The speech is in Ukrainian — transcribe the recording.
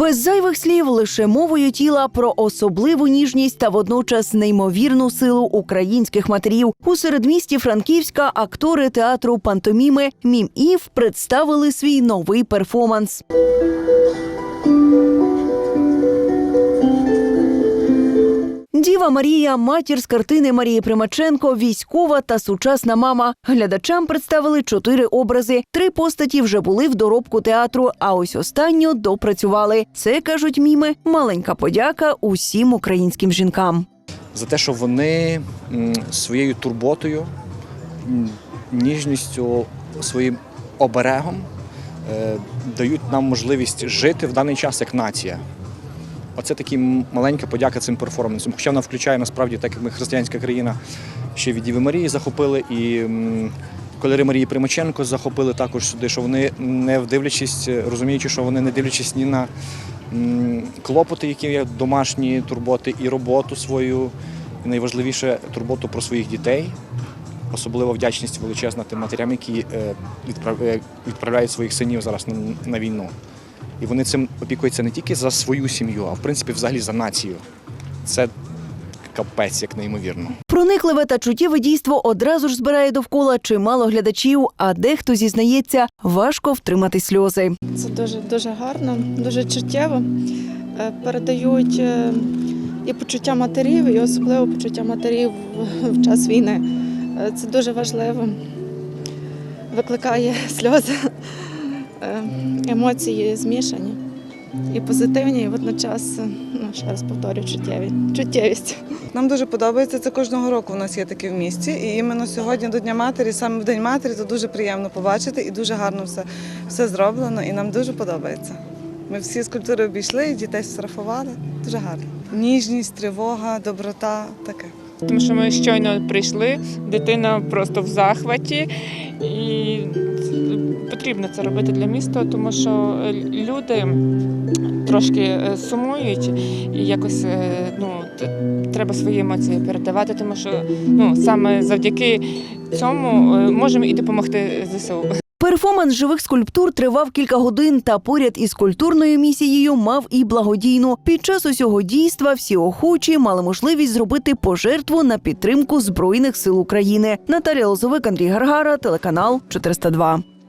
Без зайвих слів лише мовою тіла про особливу ніжність та водночас неймовірну силу українських матерів. У середмісті Франківська актори театру пантоміми Мім Ів представили свій новий перформанс. Діва Марія, матір з картини Марії Примаченко, військова та сучасна мама. Глядачам представили чотири образи. Три постаті вже були в доробку театру, а ось останню допрацювали. Це кажуть міми. Маленька подяка усім українським жінкам. за те, що вони своєю турботою, ніжністю, своїм оберегом е, дають нам можливість жити в даний час як нація. Оце такі маленька подяка цим перформансам. Хоча вона включає насправді, так як ми християнська країна, ще від Діви Марії захопили і кольори Марії Примаченко захопили також сюди, що вони не вдивлячись, розуміючи, що вони не дивлячись ні на клопоти, які є домашні турботи, і роботу свою, і найважливіше турботу про своїх дітей. Особливо вдячність величезна тим матерям, які е, е, відправляють своїх синів зараз на війну. І вони цим опікуються не тільки за свою сім'ю, а в принципі взагалі за націю. Це капець, як неймовірно. Проникливе та чуттєве дійство одразу ж збирає довкола чимало глядачів, а дехто зізнається, важко втримати сльози. Це дуже дуже гарно, дуже чуттєво. Е, Передають е, і почуття матерів, і особливо почуття матерів в- час війни. Е, Це дуже важливо. Викликає сльози, емоції змішані. І позитивні, і водночас, е, ну, ще раз повторюю, чуттєві. Чуттєвість. Нам дуже подобається це кожного року. У нас є таке в місті. І іменно сьогодні до Дня матері, саме в День матері, то дуже приємно побачити і дуже гарно все, все зроблено. І нам дуже подобається. Ми всі скульптури обійшли, і дітей сфотографували. Дуже гарно. Ніжність, тривога, доброта таке. Тому що ми щойно прийшли, дитина просто в захваті, і потрібно це робити для міста, тому що е, люди трошки е, сумують і якось е, ну, треба свої емоції передавати, тому що ну, саме завдяки цьому можемо і допомогти ЗСУ. Перформанс живих скульптур тривав кілька годин та поряд із культурною місією мав і благодійну. Під час усього дійства всі охочі мали можливість зробити пожертву на підтримку збройних сил України. Наталія Лозовик, Андрій Гаргара, телеканал 402.